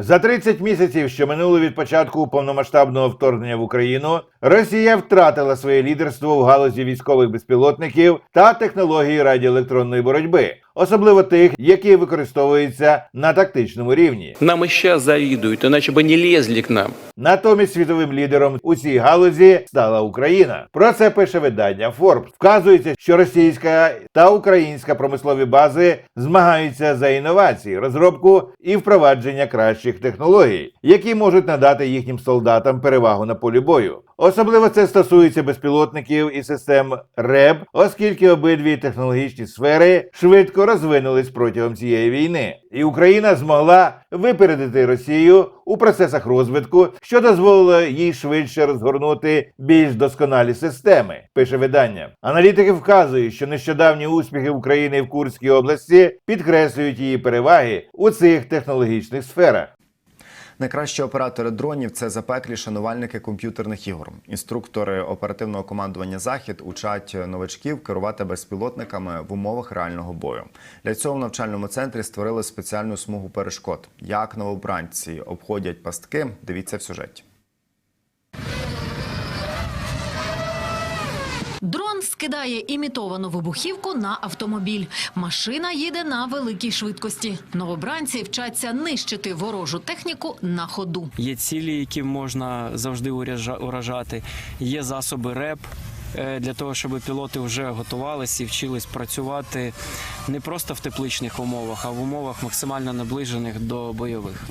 За 30 місяців, що минули від початку повномасштабного вторгнення в Україну, Росія втратила своє лідерство в галузі військових безпілотників та технології радіоелектронної боротьби, особливо тих, які використовуються на тактичному рівні. Нам и сейчас завидуют, иначе не лезли к нам. Натомість світовим лідером у цій галузі стала Україна. Про це пише видання Forbes. Вказується, що російська та українська промислові бази змагаються за інновації, розробку і впровадження кращих технологій, які можуть надати їхнім солдатам перевагу на полі бою. Особливо це стосується безпілотників і систем РЕБ, оскільки обидві технологічні сфери швидко розвинулись протягом цієї війни, і Україна змогла випередити Росію у процесах розвитку, що дозволило їй швидше розгорнути більш досконалі системи. Пише видання. Аналітики вказують, що нещодавні успіхи України в Курській області підкреслюють її переваги у цих технологічних сферах. Найкращі оператори дронів це запеклі шанувальники комп'ютерних ігор. Інструктори оперативного командування Захід учать новачків керувати безпілотниками в умовах реального бою. Для цього в навчальному центрі створили спеціальну смугу перешкод. Як новобранці обходять пастки, дивіться в сюжеті. Дрон скидає імітовану вибухівку на автомобіль. Машина їде на великій швидкості. Новобранці вчаться нищити ворожу техніку на ходу. Є цілі, які можна завжди уражати. Є засоби РЕП. е, Для того щоб пілоти вже готувалися і вчились працювати не просто в тепличних умовах, а в умовах максимально наближених до бойових.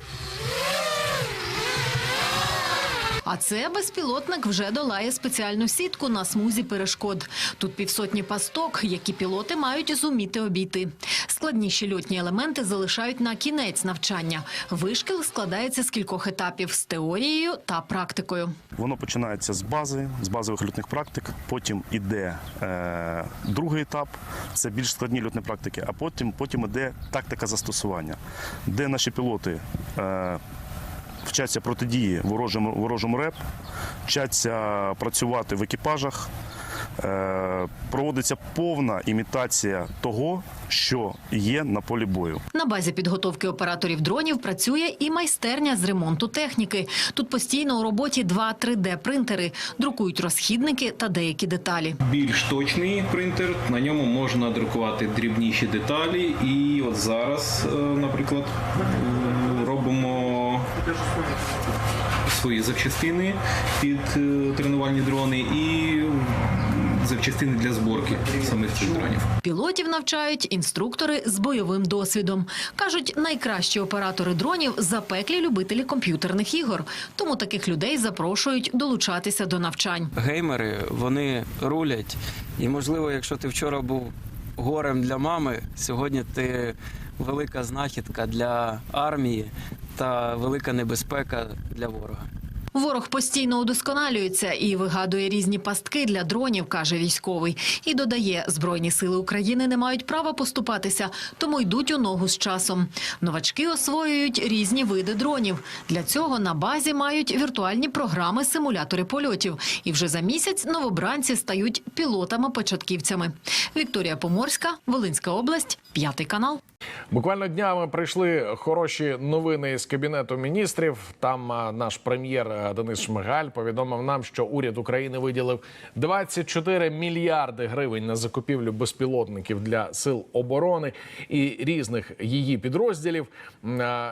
А це безпілотник вже долає спеціальну сітку на смузі перешкод. Тут півсотні пасток, які пілоти мають зуміти обійти. Складніші льотні елементи залишають на кінець навчання. Вишкіл складається з кількох етапів з теорією та практикою. Воно починається з бази, з базових льотних практик. Потім іде е, другий етап, це більш складні льотні практики, а потім, потім іде тактика застосування, де наші пілоти е, вчаться протидії ворожому, ворожому реп, вчаться працювати в екіпажах. Е, проводиться повна імітація того, що є на полі бою. На базі підготовки операторів дронів працює і майстерня з ремонту техніки. Тут постійно у роботі два 3D-принтери, друкують розхідники та деякі деталі. більш точний принтер. На ньому можна друкувати дрібніші деталі. І от зараз, е, наприклад, свої запчастини під е, тренувальні дрони і запчастини для зборки самих цих дронів. Пілотів навчають інструктори з бойовим досвідом. Кажуть, найкращі оператори дронів запеклі любителі комп'ютерних ігор. Тому таких людей запрошують долучатися до навчань. Геймери вони рулять. І можливо, якщо ти вчора був горем для мами, сьогодні ти велика знахідка для армії та велика небезпека для ворога. Ворог постійно удосконалюється і вигадує різні пастки для дронів, каже військовий. І додає, збройні сили України не мають права поступатися, тому йдуть у ногу з часом. Новачки освоюють різні види дронів. Для цього на базі мають віртуальні програми симулятори польотів. І вже за місяць новобранці стають пілотами-початківцями. Вікторія Поморська, Волинська область, п'ятий канал. Буквально днями прийшли хороші новини з кабінету міністрів. Там наш прем'єр Денис Шмигаль повідомив нам, що уряд України виділив 24 мільярди гривень на закупівлю безпілотників для сил оборони і різних її підрозділів.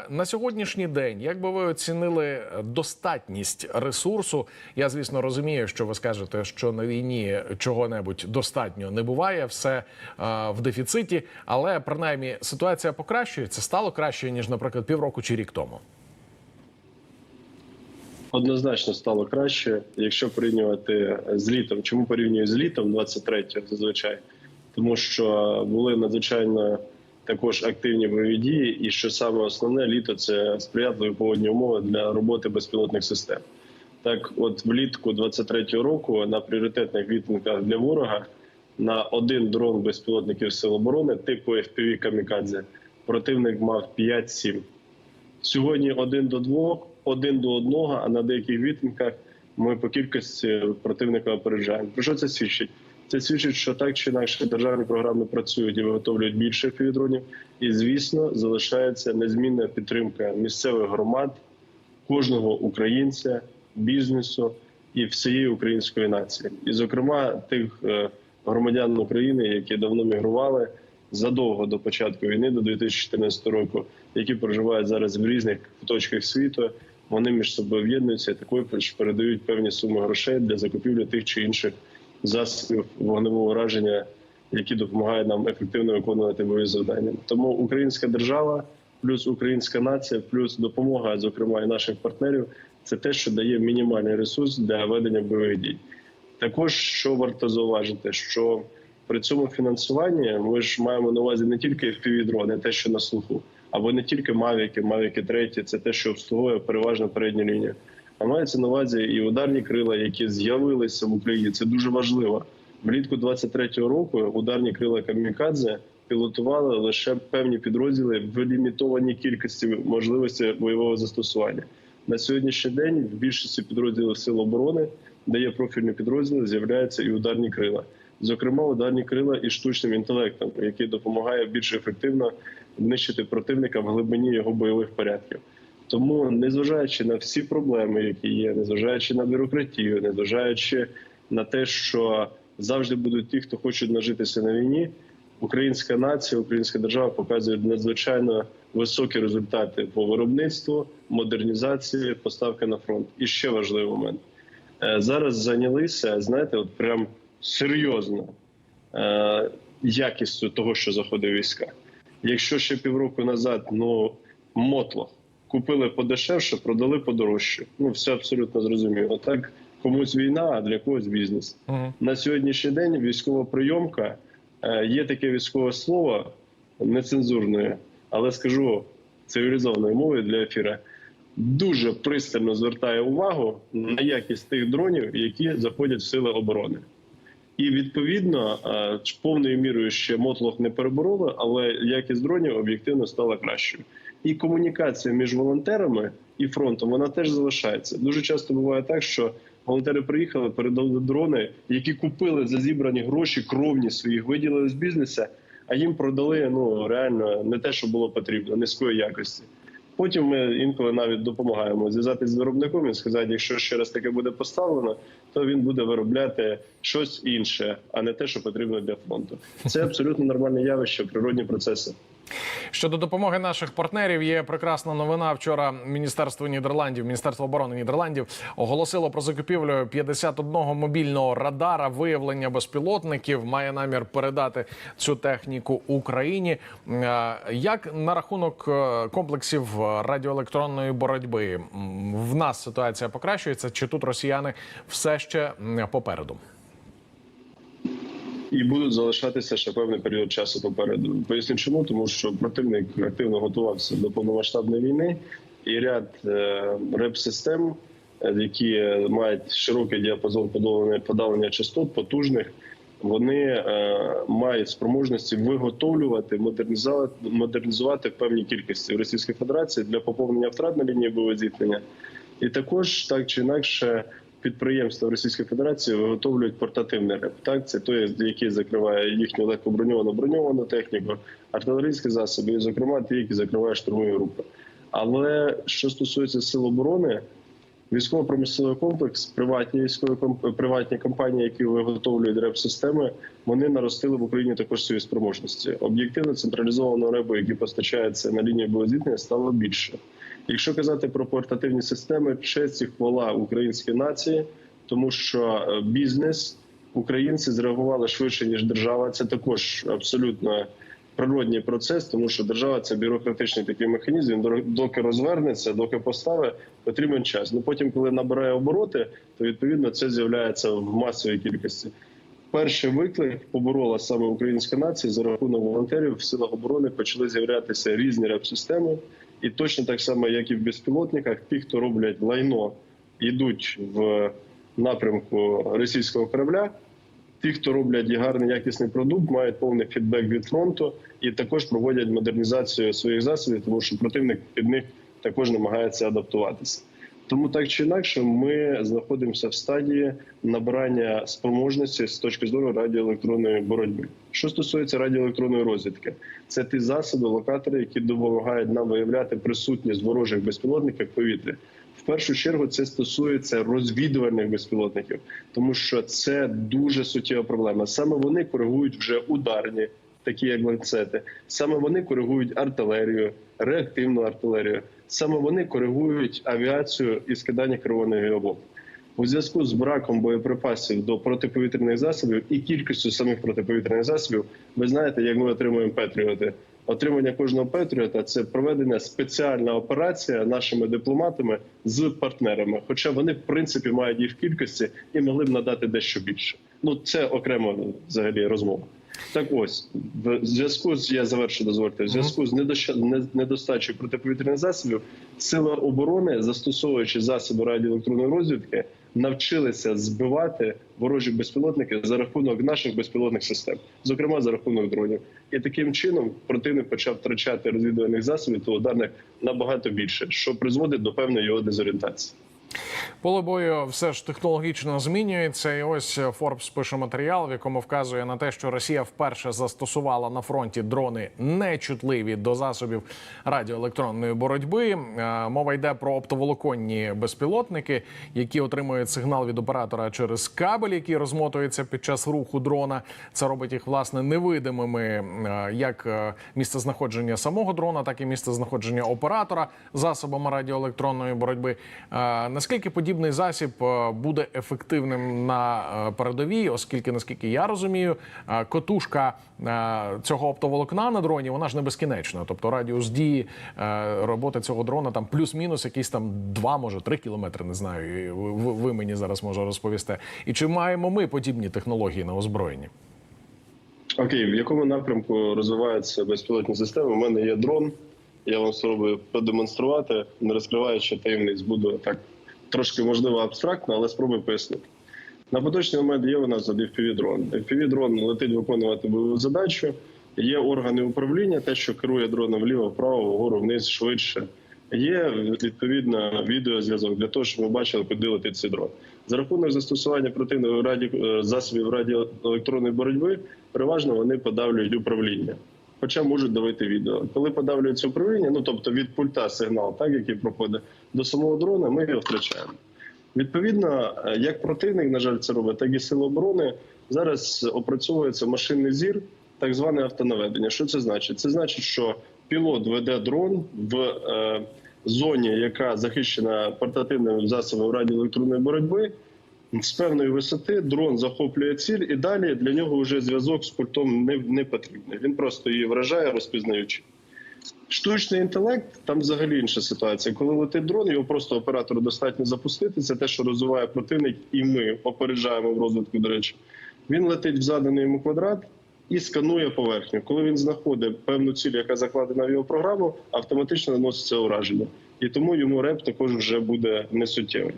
На сьогоднішній день, як би ви оцінили достатність ресурсу? Я звісно розумію, що ви скажете, що на війні чого-небудь достатньо не буває, все в дефіциті, але принаймні ситуація покращується, стало краще ніж, наприклад, півроку чи рік тому. Однозначно стало краще, якщо порівнювати з літом. Чому порівнюю з літом 23-го зазвичай? Тому що були надзвичайно також активні бойові дії, і що саме основне літо це сприятливі погодні умови для роботи безпілотних систем. Так, от влітку 23-го року на пріоритетних відмінках для ворога на один дрон безпілотників сил оборони типу FPV Камікадзе противник мав 5-7. Сьогодні один до двох, один до одного, а на деяких відмінках ми по кількості противника опереджаємо. Про що це свідчить? Це свідчить, що так чи інакше державні програми працюють і виготовлюють більше півдронів. І звісно, залишається незмінна підтримка місцевих громад, кожного українця, бізнесу і всієї української нації, і, зокрема, тих е, громадян України, які давно мігрували задовго до початку війни, до 2014 року, які проживають зараз в різних точках світу. Вони між собою об'єднуються і також передають певні суми грошей для закупівлі тих чи інших засобів вогневого ураження, які допомагають нам ефективно виконувати бойові завдання. Тому українська держава, плюс українська нація, плюс допомога, зокрема і наших партнерів, це те, що дає мінімальний ресурс для ведення бойових дій. Також що варто зауважити, що при цьому фінансуванні ми ж маємо на увазі не тільки FPV-дрони, те, що на слуху, або не тільки мавіки, мавіки треті, це те, що обслуговує переважно передню лінію. А мається на увазі і ударні крила, які з'явилися в Україні. Це дуже важливо. Влітку 23-го року ударні крила камікадзе пілотували лише певні підрозділи в лімітованій кількості можливості бойового застосування. На сьогоднішній день в більшості підрозділів сил оборони, де є профільні підрозділи, з'являються і ударні крила. Зокрема, ударні крила і штучним інтелектом, який допомагає більш ефективно нищити противника в глибині його бойових порядків. Тому, незважаючи на всі проблеми, які є, незважаючи на бюрократію, незважаючи на те, що завжди будуть ті, хто хочуть нажитися на війні, українська нація, українська держава показує надзвичайно високі результати по виробництву, модернізації, поставки на фронт. І ще важливий момент зараз зайнялися, знаєте, от прям серйозно е, якістю того, що заходить війська. Якщо ще півроку назад, ну мотло купили подешевше, продали подорожче. Ну все абсолютно зрозуміло. Так комусь війна, а для когось бізнес. Мгм. На сьогоднішній день військова прийомка е, є таке військове слово нецензурне, але скажу цивілізованою мовою для ефіра. Дуже пристально звертає увагу на якість тих дронів, які заходять в сили оборони. І відповідно е, повною мірою ще мотлох не перебороли, але якість дронів об'єктивно стала кращою. І комунікація між волонтерами і фронтом вона теж залишається. Дуже часто буває так, що волонтери приїхали, передали дрони, які купили за зібрані гроші, кровні своїх виділили з бізнеса, а їм продали ну реально не те, що було потрібно, низької якості. Потім ми інколи навіть допомагаємо зв'язатися з виробником і сказати, якщо ще раз таке буде поставлено, то він буде виробляти щось інше, а не те, що потрібно для фронту. Це абсолютно нормальне явище, природні процеси. Щодо допомоги наших партнерів, є прекрасна новина. Вчора Міністерство Нідерландів, Міністерство оборони Нідерландів оголосило про закупівлю 51 мобільного радара виявлення безпілотників. Має намір передати цю техніку Україні. Е, Як на рахунок е, комплексів радіоелектронної боротьби в нас ситуація покращується? Чи тут росіяни все ще попереду? І будуть залишатися ще певний період часу попереду. Поясню чому, тому що противник активно готувався до повномасштабної війни, і ряд е, реп-систем, е, які мають широкий діапазон подолання подавлення частот, потужних. Вони е, мають спроможності виготовлювати, модернізувати, модернізувати в кількості в Російській Федерації для поповнення втрат на лінії зіткнення. І також так чи інакше підприємства Російської Федерації виготовлюють портативний реп. Так, це той, який закриває їхню легкоброньовану броньовану техніку, артилерійські засоби, і, зокрема, ті, які закривають штурмові групи. Але що стосується сил оборони, військово-промисловий комплекс, приватні військові приватні компанії, які виготовлюють реп-системи, вони наростили в Україні також свої спроможності. Об'єктивно централізованого ребу, які постачаються на лінію боєзіткнення, стало більше. Якщо казати про портативні системи, честь і хвала українській нації, тому що е, бізнес українці зреагували швидше ніж держава. Це також абсолютно природній процес, тому що держава це бюрократичний такий механізм. Він доки розвернеться, доки поставить, потрібен час. Ну потім, коли набирає обороти, то відповідно це з'являється в масовій кількості. Перший виклик поборола саме українська нація за рахунок волонтерів в силах оборони почали з'являтися різні реп-системи, і точно так само, як і в безпілотниках, ті, хто роблять лайно, йдуть в напрямку російського корабля. Ті, хто роблять гарний якісний продукт, мають повний фідбек від фронту і також проводять модернізацію своїх засобів, тому що противник під них також намагається адаптуватися. Тому так чи інакше, ми знаходимося в стадії набирання спроможності з точки зору радіоелектронної боротьби. Що стосується радіоелектронної розвідки, це ті засоби, локатори, які допомагають нам виявляти присутність ворожих безпілотників в повітрі. В першу чергу це стосується розвідувальних безпілотників, тому що це дуже суттєва проблема. Саме вони коригують вже ударні, такі як ланцети. Саме вони коригують артилерію, реактивну артилерію. Саме вони коригують авіацію і скидання керованих бомб. У зв'язку з браком боєприпасів до протиповітряних засобів і кількістю самих протиповітряних засобів, ви знаєте, як ми отримуємо Петріоти. Отримання кожного Петріота це проведена спеціальна операція нашими дипломатами з партнерами. Хоча вони, в принципі, мають їх в кількості і могли б надати дещо більше. Ну це окремо взагалі розмова. Так ось в зв'язку з я завершу дозвольте. В зв'язку з недостачею протиповітряних засобів сили оборони, застосовуючи засоби радіоелектронної розвідки, навчилися збивати ворожі безпілотники за рахунок наших безпілотних систем, зокрема за рахунок дронів. І таким чином противник почав втрачати розвідувальних засобів та ударних набагато більше, що призводить до певної його дезорієнтації. Поле бою все ж технологічно змінюється. І ось Форбс пише матеріал, в якому вказує на те, що Росія вперше застосувала на фронті дрони нечутливі до засобів радіоелектронної боротьби. Е, Мова йде про оптоволоконні безпілотники, які отримують сигнал від оператора через кабель, який розмотується під час руху дрона. Це робить їх власне невидимими, е, як е, місце знаходження самого дрона, так і місце знаходження оператора засобами радіоелектронної боротьби. Наскільки подібний засіб е, буде ефективним на е, передовій, оскільки, наскільки я розумію, е, котушка цього оптоволокна на дроні вона ж не безкінечна. Тобто радіус дії роботи цього дрона там плюс-мінус якісь там 2, може 3 кілометри. Не знаю. Ви- ви мені зараз може розповісте. І чи маємо ми подібні технології на озброєнні? Окей, в якому напрямку розвиваються безпілотні системи? У мене є дрон. Я вам спробую продемонструвати, не розкриваючи таємниць, буду так трошки можливо абстрактно, але спробую пояснити. На поточний момент є у нас FPV-дрон. FPV-дрон летить виконувати бойову задачу. Є органи управління, те, що керує дроном вліво, вправо, вгору, вниз, швидше. Є відповідно відеозв'язок для того, щоб ми бачили, куди летить цей дрон. За рахунок застосування противної раді е, засобів радіоелектронної боротьби, переважно вони подавлюють управління, хоча можуть давити відео. Коли подавлюється управління, ну тобто від пульта сигнал, так який проходить до самого дрона, ми його втрачаємо. Відповідно, е, як противник, на жаль, це робить, так і сили оборони зараз опрацьовується машинний зір, так зване автонаведення. Що це значить? Це значить, що пілот веде дрон в е, зоні, яка захищена портативним засобом радіоелектронної боротьби. З певної висоти дрон захоплює ціль, і далі для нього вже зв'язок з пультом не, не потрібний. Він просто її вражає, розпізнаючи. Штучний інтелект там взагалі інша ситуація. Коли летить дрон, його просто оператору достатньо запустити. Це те, що розвиває противник, і ми попереджаємо в розвитку. До речі, він летить в заданий йому квадрат і сканує поверхню. Коли він знаходить певну ціль, яка закладена в його програму, автоматично наноситься ураження, і тому йому реп також вже буде несуттєвий.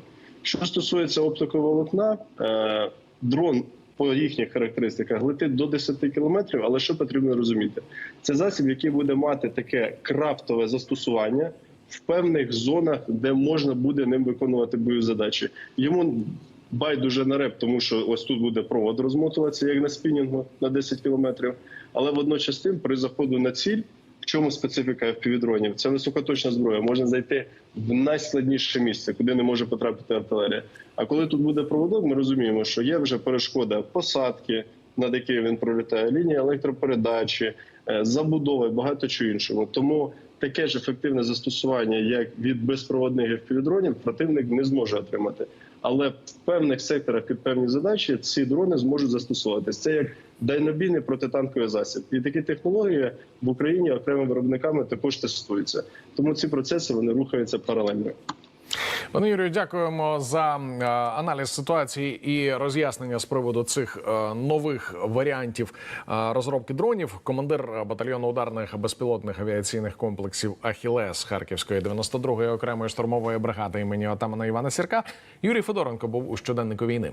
Що стосується оптиковолокна, е, дрон по їхніх характеристиках летить до 10 кілометрів, але що потрібно розуміти? Це засіб, який буде мати таке крафтове застосування в певних зонах, де можна буде ним виконувати бойові задачі. Йому байдуже на реп, тому що ось тут буде провод розмотуватися, як на спінінгу на 10 кілометрів. Але водночас тим, при заходу на ціль, чому специфіка FPV-дронів? Це високоточна зброя. Можна зайти в найскладніше місце, куди не може потрапити артилерія. А коли тут буде проводок, ми розуміємо, що є вже перешкода посадки, над якою він пролітає, лінія електропередачі, е, забудова і багато чого іншого. Тому таке ж ефективне застосування, як від безпроводних FPV-дронів, противник не зможе отримати. Але в певних секторах під певні задачі ці дрони зможуть застосовуватися. Це як дальнобійний протитанковий засіб. І такі технології в Україні окремими виробниками також тестуються. Тому ці процеси вони рухаються паралельно. Пане Юрію, дякуємо за е, аналіз ситуації і роз'яснення з приводу цих е, нових варіантів е, розробки дронів. Командир батальйону ударних безпілотних авіаційних комплексів Ахілес Харківської 92-ї окремої штурмової бригади імені отамана Івана Сірка Юрій Федоренко був у щоденнику війни.